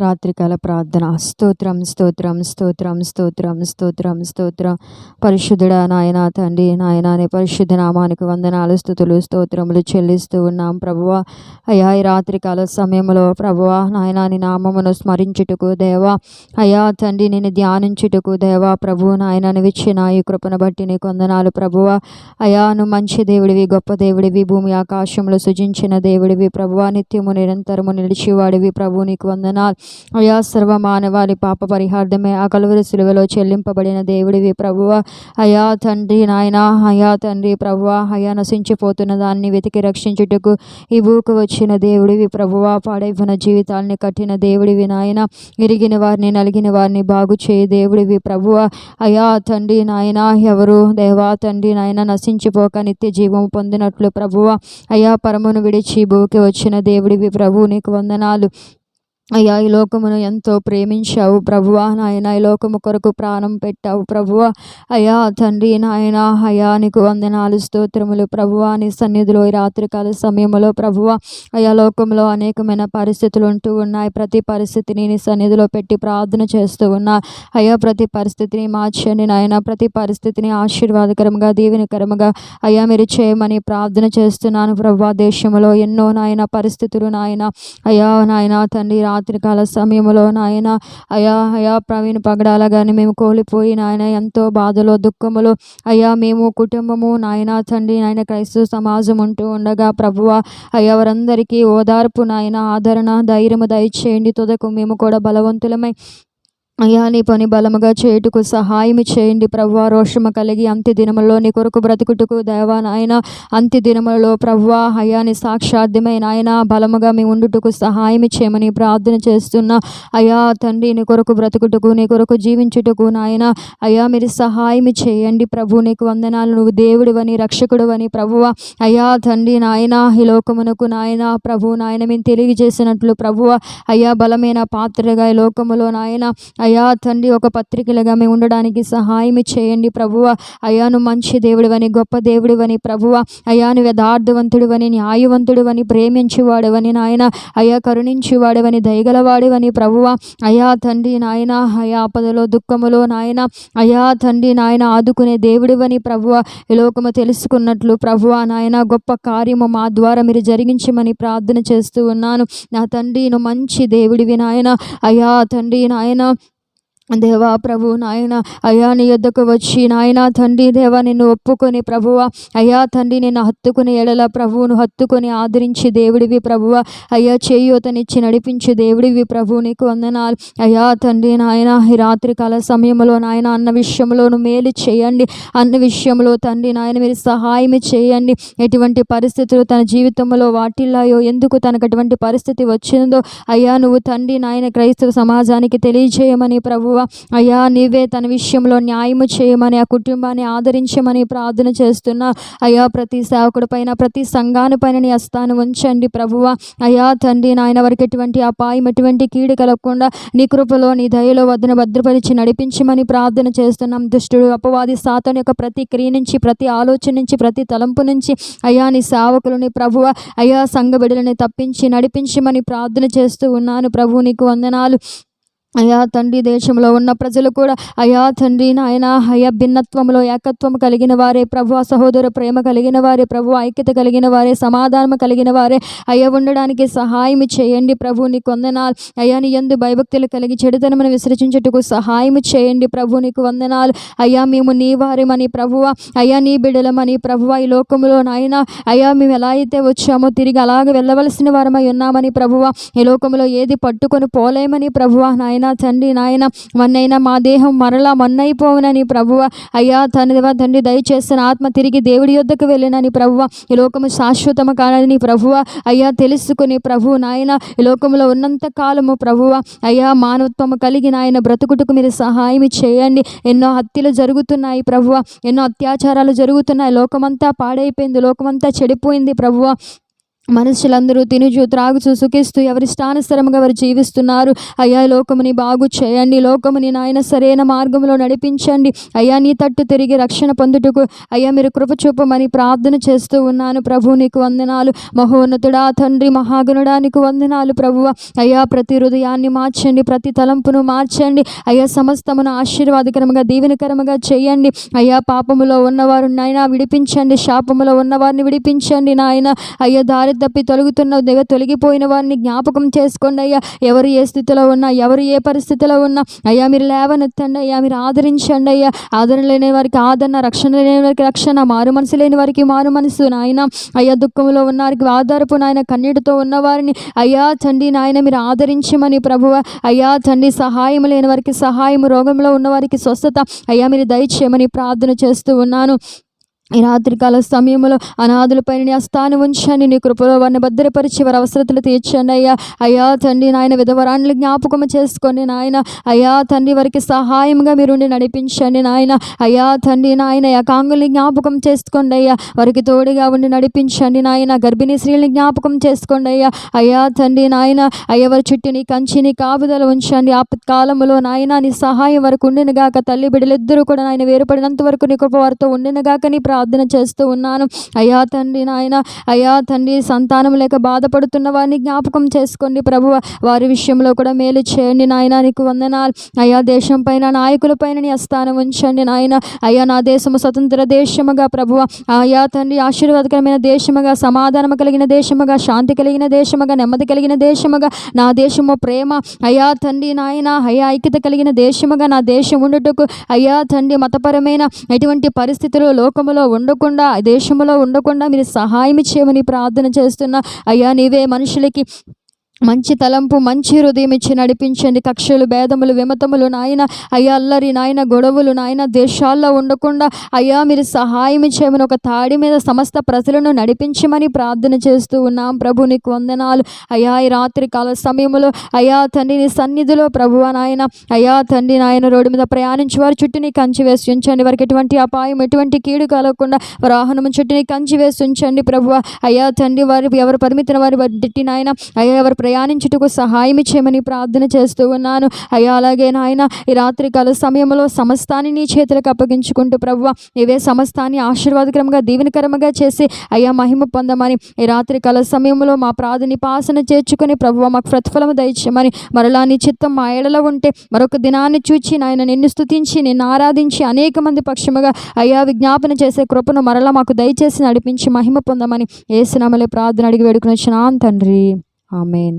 రాత్రికాల ప్రార్థన. స్తోత్రం స్తోత్రం స్తోత్రం స్తోత్రం స్తోత్రం స్తోత్రం. పరిశుద్ధుడా నాయన తండ్రి నాయన అనే పరిశుద్ధ నామానికి వందనాలు స్థుతులు స్తోత్రములు చెల్లిస్తూ ఉన్నాం ప్రభువ. అయ్యా ఈ రాత్రికాల సమయంలో ప్రభువ నాయన నీ నామమును స్మరించుటకు దేవా. అయ్యా తండ్రి నేను ధ్యానించుటకు దేవా. ప్రభు నాయన ఇచ్చిన ఈ కృపను బట్టి నీ కొందనాలు ప్రభువ. అయ్యా నువ్వు మంచి దేవుడివి గొప్ప దేవుడివి భూమి ఆకాశంలో సృజించిన దేవుడివి ప్రభువ. నిత్యము నిరంతరము నిలిచివాడివి ప్రభు నీకు వందనాలు. అయా సర్వ మానవాళి పాప పరిహార్థమే. ఆ కలువరి సిలువలో చెల్లింపబడిన దేవుడివి ప్రభువ. అయా తండ్రి నాయన అయా తండ్రి ప్రభువ. అయా నశించిపోతున్న దాన్ని వెతికి రక్షించుటకు ఈ భూకు వచ్చిన దేవుడివి ప్రభువ. పాడైపోయిన జీవితాల్ని కట్టిన దేవుడివి నాయన. ఇరిగిన వారిని నలిగిన వారిని బాగు చేయి దేవుడివి ప్రభువ. అయా తండ్రి నాయన ఎవరు? దేవా తండ్రి నాయన నశించిపోక నిత్య జీవం పొందినట్లు ప్రభువ. అయా పరమును విడిచి భూకి వచ్చిన దేవుడివి ప్రభు నీకు వందనాలు. అయ్యా ఈ లోకమును ఎంతో ప్రేమించావు ప్రభువా. నాయన ఈ లోకము కొరకు ప్రాణం పెట్టావు ప్రభువ. అయ్యా తండ్రి నాయన అయ్యా నీకు వందనాలు స్తోత్రములు ప్రభువా. నీ సన్నిధిలో ఈ రాత్రికాల సమయంలో ప్రభువ. అయ్యా లోకంలో అనేకమైన పరిస్థితులు ఉంటూ ఉన్నాయి. ప్రతి పరిస్థితిని నీ సన్నిధిలో పెట్టి ప్రార్థన చేస్తూ ఉన్నా. అయ్యా ప్రతి పరిస్థితిని మార్చండి నాయన. ప్రతి పరిస్థితిని ఆశీర్వాదకరంగా దీవెనకరముగా అయ్యా మీరు చేయమని ప్రార్థన చేస్తున్నాను ప్రభువా. దేశంలో ఎన్నో నాయన పరిస్థితులు నాయన. అయ్యా నాయన తండ్రి రాత్రికాల సమయంలో నాయన అయా అయా ప్రవీణ్ పగడాల కానీ మేము కోల్పోయి నాయన ఎంతో బాధలో దుఃఖములో అయ్యా మేము కుటుంబము నాయన తండ్రి నాయన క్రైస్తవ సమాజం ఉంటూ ఉండగా ప్రభువ అయ్యా వారందరికీ ఓదార్పు నాయన ఆదరణ ధైర్యము దయచేయండి. తుదకు మేము కూడా బలవంతులమై అయ్యా నీ పని బలముగా చేయుటకు సహాయం చేయండి ప్రభు రోషము కలిగి అంత్య దినములో నీ కొరకు బ్రతుకుటకు దేవా నాయన. అంత్య దినములలో ప్రవ్వా అయ్యా నీ సాక్షార్థమైన ఆయన బలముగా మీ ఉండుటకు సహాయం చేయమని ప్రార్థన చేస్తున్నా. అయ్యా తండ్రి నీ కొరకు బ్రతుకుటకు నీ కొరకు జీవించుటకు నాయన. అయ్యా మీరు సహాయం చేయండి ప్రభు. నీకు వందనాలు నువ్వు దేవుడివని రక్షకుడువని ప్రభువ అయ్యా తండ్రి నాయన ఈ లోకమునకు నాయన. ప్రభు నాయన మేము తెలియజేసినట్లు ప్రభువ అయ్యా బలమైన పాత్రగా ఈ లోకములో నాయన. అయ్యా తండ్రి ఒక పత్రికలుగా మేము ఉండడానికి సహాయం చేయండి ప్రభువ. అయ్యాను మంచి దేవుడివని గొప్ప దేవుడివని ప్రభువ. అయ్యాను యథార్థవంతుడివని న్యాయవంతుడివని ప్రేమించేవాడవని నాయన. అయ్యా కరుణించేవాడవని దయగలవాడివని ప్రభువ. అయ్యా తండ్రి నాయన అయా ఆపదలో దుఃఖములో నాయన. అయ్యా తండ్రి నాయన ఆదుకునే దేవుడివని ప్రభువ. లోకము తెలుసుకున్నట్లు ప్రభువ నాయన గొప్ప కార్యము మా ద్వారా మీరు జరిగించమని ప్రార్థన చేస్తూ ఉన్నాను. నా తండ్రి నువ్వు మంచి దేవుడివి నాయన. అయ్యా తండ్రి నాయన దేవా ప్రభు నాయన అయ్యా నీ యొద్దకు వచ్చి నాయన తండ్రి దేవా నిన్ను ఒప్పుకొని ప్రభువ అయ్యా తండ్రి నిన్ను హత్తుకుని ఎడల ప్రభువును హత్తుకొని ఆదరించి దేవుడివి ప్రభువ అయ్యా చేయూతనిచ్చి నడిపించి దేవుడివి ప్రభు నీకు వందనాలు. అయ్యా తండ్రి నాయన ఈ రాత్రికాల సమయంలో నాయన అన్న విషయంలోను మేలు చేయండి. అన్న విషయంలో తండ్రి నాయన మీరు సహాయం చేయండి. ఎటువంటి పరిస్థితులు తన జీవితంలో వాటిల్లాయో ఎందుకు తనకు అటువంటి పరిస్థితి వచ్చిందో అయ్యా నువ్వు తండ్రి నాయన క్రైస్తవ సమాజానికి తెలియజేయమని ప్రభువ అయ్యా నీవే తన విషయంలో న్యాయము చేయమని ఆ కుటుంబాన్ని ఆదరించమని ప్రార్థన చేస్తున్నా. అయ్యా ప్రతి సేవకుడి పైన ప్రతి సంఘాని పైన నీ హస్తాన్ని ఉంచండి ప్రభువ అయ్యా తండ్రి నాయన వరకు ఎటువంటి అపాయం ఎటువంటి కీడు కలగకుండా నీ కృపలో నీ దయలో వద్దను భద్రపరిచి నడిపించమని ప్రార్థన చేస్తున్నాం. దుష్టుడు అపవాది సాతన్ యొక్క ప్రతి క్రియ నుంచి ప్రతి ఆలోచన నుంచి ప్రతి తలంపు నుంచి అయ్యా నీ సేవకులని ప్రభువ అయ్యా సంఘ బిడ్డలని తప్పించి నడిపించమని ప్రార్థన చేస్తూ ఉన్నాను. ప్రభు నీకు వందనాలు. అయా తండ్రి దేశంలో ఉన్న ప్రజలు కూడా అయా తండ్రి నాయన అయా భిన్నత్వంలో ఏకత్వం కలిగిన వారే ప్రభు సహోదర ప్రేమ కలిగిన వారే ప్రభు ఐక్యత కలిగిన వారే సమాధానం కలిగిన వారే అయ్యా ఉండడానికి సహాయం చేయండి ప్రభు కొందనాలు. వందనాలు అయ్యా నీ ఎందు భయభక్తులు కలిగి చెడుతనమును విసర్జించుటకు సహాయం చేయండి ప్రభు నీకు వందనాలు. అయ్యా మేము నీ వారిమని ప్రభువ అయ్యా నీ బిడలమని ప్రభువ ఈ లోకంలో నాయన. అయ్యా మేము ఎలా అయితే వచ్చామో తిరిగి అలాగ వెళ్ళవలసిన వారమై ఉన్నామని ప్రభువ ఈ లోకంలో ఏది పట్టుకొని పోలేమని ప్రభువ నాయన. నాయన తండ్రి నాయన మన్నైనా మా దేహం మరలా మన్నైపోవునని ప్రభువ. అయ్యా తన తండ్రి దయచేస్తున్న ఆత్మ తిరిగి దేవుడి యొద్దకు వెళ్ళినని ప్రభువ. ఈ లోకము శాశ్వతము కానని ప్రభువ. అయ్యా తెలుసుకుని ప్రభు నాయన ఈ లోకంలో ఉన్నంత కాలము ప్రభువ. అయ్యా మానవత్వము కలిగి నాయన బ్రతుకుటకు మీరు సహాయం చేయండి. ఎన్నో హత్యలు జరుగుతున్నాయి ప్రభువ. ఎన్నో అత్యాచారాలు జరుగుతున్నాయి. లోకమంతా పాడైపోయింది. లోకమంతా చెడిపోయింది ప్రభువ. మనుషులందరూ తినుచు త్రాగుచు సుఖిస్తూ ఎవరి స్థానస్థరముగా వారు జీవిస్తున్నారు. అయ్యా లోకముని బాగు చేయండి. లోకముని నాయన సరైన మార్గంలో నడిపించండి. అయ్యా నీ తట్టు తిరిగి రక్షణ పొందుటకు అయ్యా మీరు కృప చూపమని ప్రార్థన చేస్తూ ఉన్నాను ప్రభు. నీకు వందనాలు. మహోన్నతుడా తండ్రి మహాగణుడా నీకు వందనాలు ప్రభువ. అయ్యా ప్రతి హృదయాన్ని మార్చండి. ప్రతి తలంపును మార్చండి. అయ్యా సమస్తమును ఆశీర్వాదకరముగా దీవెనకరముగా చేయండి. అయ్యా పాపములో ఉన్నవారు నాయన విడిపించండి. శాపములో ఉన్నవారిని విడిపించండి నాయన. అయ్యా దారి తప్పి తొలగుతున్న దగ్గర తొలగిపోయిన వారిని జ్ఞాపకం చేసుకోండి అయ్యా. ఎవరు ఏ స్థితిలో ఉన్నా ఎవరు ఏ పరిస్థితిలో ఉన్నా అయ్యా మీరు లేవనెత్తండి అయ్యా మీరు ఆదరించండి అయ్యా. ఆదరణ లేని వారికి ఆదరణ రక్షణ లేని వారికి రక్షణ మారు మనసు లేని వారికి మారు మనసు నాయన. అయ్యా దుఃఖంలో ఉన్న వారికి ఆధారపు నాయన కన్నీటితో ఉన్నవారిని అయ్యా తండ్రి నాయన మీరు ఆదరించమని ప్రభువ. అయ్యా తండ్రి సహాయం లేని వారికి సహాయం రోగంలో ఉన్నవారికి స్వస్థత. అయ్యా మీరు దయచేయమని ప్రార్థన చేస్తూ ఉన్నాను. ఈ రాత్రికాల సమయంలో అనాథులపైన నీ హస్తాన్ని ఉంచండి. నీ కృపలో వారిని భద్రపరిచి వారి అవసరతలు తీర్చండి అయ్యా. అయ్యా తండ్రి నాయన విధవరాన్ని జ్ఞాపకం చేసుకోండి నాయన. అయ్యా తండ్రి వారికి సహాయంగా మీరు ఉండి నడిపించండి నాయన. అయ్యా తండ్రి నాయన ఏకాంగుల్ని జ్ఞాపకం చేసుకోండి అయ్యా. వారికి తోడుగా ఉండి నడిపించండి నాయన. గర్భిణీ స్త్రీలని జ్ఞాపకం చేసుకోండి అయ్యా. అయ్యా తండ్రి నాయన అయ్యా వారి చుట్టూ నీ కంచి నీ కాపుదల ఉంచండి. ఆపత్కాలంలో నాయన నీ సహాయం వరకు ఉండినగాక తల్లి బిడ్డలిద్దరూ కూడా నాయన వేరుపడినంత వరకు నీ కృప వారితో ఉండినగాక నీ ప్రార్థన చేస్తూ ఉన్నాను. అయ్యా తండ్రి నాయన అయ్యా తండ్రి సంతానం లేక బాధపడుతున్న వారిని జ్ఞాపకం చేసుకోండి ప్రభువ. వారి విషయంలో కూడా మేలు చేయండి నాయన నీకు వందనాలు. అయ్యా దేశం పైన నాయకుల పైన నీ స్థానం ఉంచండి నాయన. అయ్యా నా దేశము స్వతంత్ర దేశముగా ప్రభువ. అయ్యా తండ్రి ఆశీర్వాదకరమైన దేశముగా సమాధానము కలిగిన దేశముగా శాంతి కలిగిన దేశముగా నెమ్మది కలిగిన దేశముగా నా దేశము ప్రేమ. అయ్యా తండ్రి నాయన అయ్యా ఐక్యత కలిగిన దేశముగా నా దేశం ఉండుటకు. అయ్యా తండ్రి మతపరమైన ఎటువంటి పరిస్థితులు లోకములో ఉండకుండా దేశంలో ఉండకుండా మీరు సహాయం చేయమని ప్రార్థన చేస్తున్నా అయ్యా నీవే మనుషులకి మంచి తలంపు మంచి హృదయం ఇచ్చి నడిపించండి. కక్షలు భేదములు విమతములు నాయన అయ్యా అల్లరి నాయన గొడవలు నాయన దేశాల్లో ఉండకుండా అయ్యా మీరు సహాయం ఇచ్చేమని ఒక తాడి మీద సమస్త ప్రజలను నడిపించమని ప్రార్థన చేస్తూ ఉన్నాం. ప్రభు నీకు వందనాలు. అయ్యా ఈ రాత్రి కాల సమయంలో అయ్యా తండ్రి నీ సన్నిధిలో ప్రభువ నాయన అయ్యా తండ్రి నాయన రోడ్డు మీద ప్రయాణించి వారి చుట్టూ నీ కంచి వేసి ఉంచండి. వారికి ఎటువంటి అపాయం ఎటువంటి కీడు కలగకుండా వాహనం చుట్టూ నీ కంచి వేసి ఉంచండి. ప్రభువ అయ్యా తండ్రి వారి ఎవరు పరిమితిన వారి బట్టి నాయన అయ్యా ఎవరు ప్రయాణించుటకు సహాయం చేయమని ప్రార్థన చేస్తూ ఉన్నాను. అయ్యా అలాగే నాయన ఈ రాత్రికాల సమయంలో సమస్తాన్ని నీ చేతులకు అప్పగించుకుంటూ ప్రభువ ఇవే సమస్తాన్ని ఆశీర్వాదకరంగా దీవెనకరంగా చేసి అయ్యా మహిమ పొందమని ఈ రాత్రికాల సమయంలో మా ప్రార్థని పాసన చేర్చుకుని ప్రభువ మాకు ప్రతిఫలం దయచేయమని మరలా నీ చిత్తం మా ఏడలో ఉంటే మరొక దినాన్ని చూచి నాయన నిన్ను స్థుతించి నిన్ను ఆరాధించి అనేక మంది పక్షముగా అయ్యా విజ్ఞాపన చేసే కృపను మరలా మాకు దయచేసి నడిపించి మహిమ పొందమని ఏసునామలే ప్రార్థన అడిగి వేడుకుని వచ్చిన తండ్రి. ஆமேன்